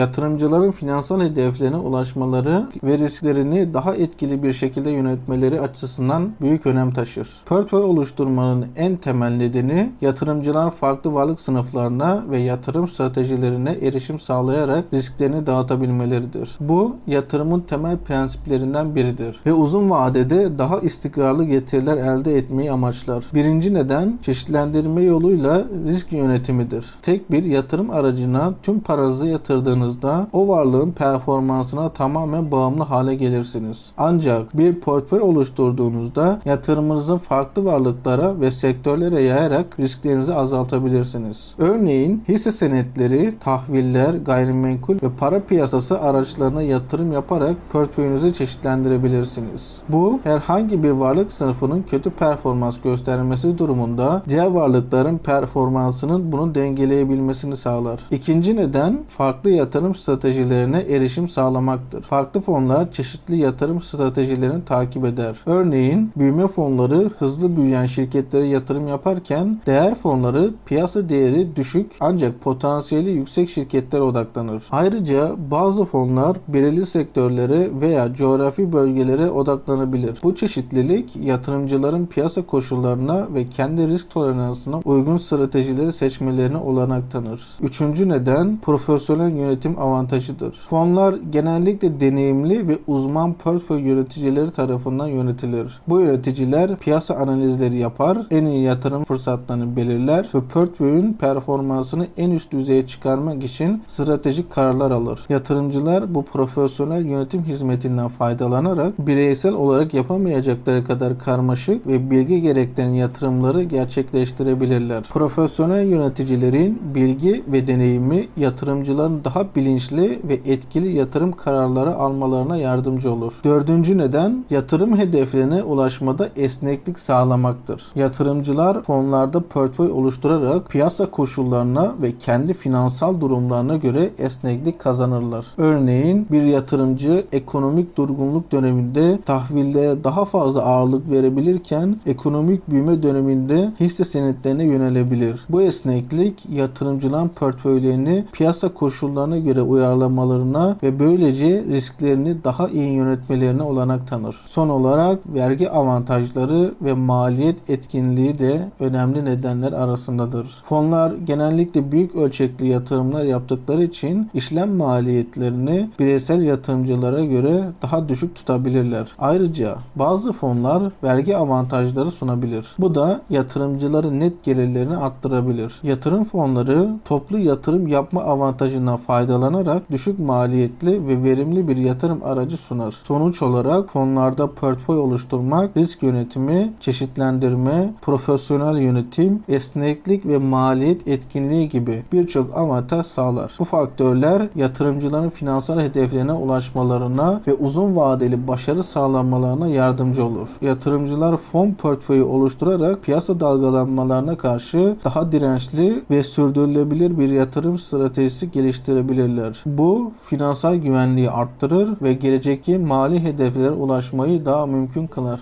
Yatırımcıların finansal hedeflerine ulaşmaları ve risklerini daha etkili bir şekilde yönetmeleri açısından büyük önem taşır. Portföy oluşturmanın en temel nedeni yatırımcılar farklı varlık sınıflarına ve yatırım stratejilerine erişim sağlayarak risklerini dağıtabilmeleridir. Bu yatırımın temel prensiplerinden biridir ve uzun vadede daha istikrarlı getiriler elde etmeyi amaçlar. Birinci neden çeşitlendirme yoluyla risk yönetimidir. Tek bir yatırım aracına tüm paranızı yatırdığınızda o varlığın performansına tamamen bağımlı hale gelirsiniz. Ancak bir portföy oluşturduğunuzda yatırımınızı farklı varlıklara ve sektörlere yayarak risklerinizi azaltabilirsiniz. Örneğin hisse senetleri, tahviller, gayrimenkul ve para piyasası araçlarına yatırım yaparak portföyünüzü çeşitlendirebilirsiniz. Bu herhangi bir varlık sınıfının kötü performans göstermesi durumunda diğer varlıkların performansının bunu dengeleyebilmesini sağlar. İkinci neden farklı yatırım stratejilerine erişim sağlamaktır. Farklı fonlar çeşitli yatırım stratejilerini takip eder. Örneğin büyüme fonları hızlı büyüyen şirketlere yatırım yaparken değer fonları piyasa değeri düşük ancak potansiyeli yüksek şirketlere odaklanır. Ayrıca bazı fonlar belirli sektörlere veya coğrafi bölgelere odaklanabilir. Bu çeşitlilik yatırımcıların piyasa koşullarına ve kendi risk toleransına uygun stratejileri seçmelerine olanak tanır. Üçüncü neden profesyonel yönetim avantajıdır. Fonlar genellikle deneyimli ve uzman portföy yöneticileri tarafından yönetilir. Bu yöneticiler piyasa analizleri yapar, en iyi yatırım fırsatlarını belirler ve portföyün performansını en üst düzeye çıkarmak için stratejik kararlar alır. Yatırımcılar bu profesyonel yönetim hizmetinden faydalanarak bireysel olarak yapamayacakları kadar karmaşık ve bilgi gerektiren yatırımları gerçekleştirebilirler. Profesyonel yöneticilerin bilgi ve deneyimi yatırımcıların daha bilinçli ve etkili yatırım kararları almalarına yardımcı olur. Dördüncü neden yatırım hedeflerine ulaşmada esneklik sağlamaktır. Yatırımcılar fonlarda portföy oluşturarak piyasa koşullarına ve kendi finansal durumlarına göre esneklik kazanırlar. Örneğin bir yatırımcı ekonomik durgunluk döneminde tahvillere daha fazla ağırlık verebilirken ekonomik büyüme döneminde hisse senetlerine yönelebilir. Bu esneklik yatırımcıların portföylerini piyasa koşullarına göre uyarlamalarına ve böylece risklerini daha iyi yönetmelerine olanak tanır. Son olarak vergi avantajları ve maliyet etkinliği de önemli nedenler arasındadır. Fonlar genellikle büyük ölçekli yatırımlar yaptıkları için işlem maliyetlerini bireysel yatırımcılara göre daha düşük tutabilirler. Ayrıca bazı fonlar vergi avantajları sunabilir. Bu da yatırımcıların net gelirlerini arttırabilir. Yatırım fonları toplu yatırım yapma avantajından faydalanarak düşük maliyetli ve verimli bir yatırım aracı sunar. Sonuç olarak fonlarda portföy oluşturmak, risk yönetimi, çeşitlendirme, profesyonel yönetim, esneklik ve maliyet etkinliği gibi birçok avantaj sağlar. Bu faktörler yatırımcıların finansal hedeflerine ulaşmalarına ve uzun vadeli başarı sağlanmalarına yardımcı olur. Yatırımcılar fon portföyü oluşturarak piyasa dalgalanmalarına karşı daha dirençli ve sürdürülebilir bir yatırım stratejisi geliştirebilirler. Bu finansal güvenliği arttırır ve gelecekteki mali hedeflere ulaşmayı daha mümkün kılar.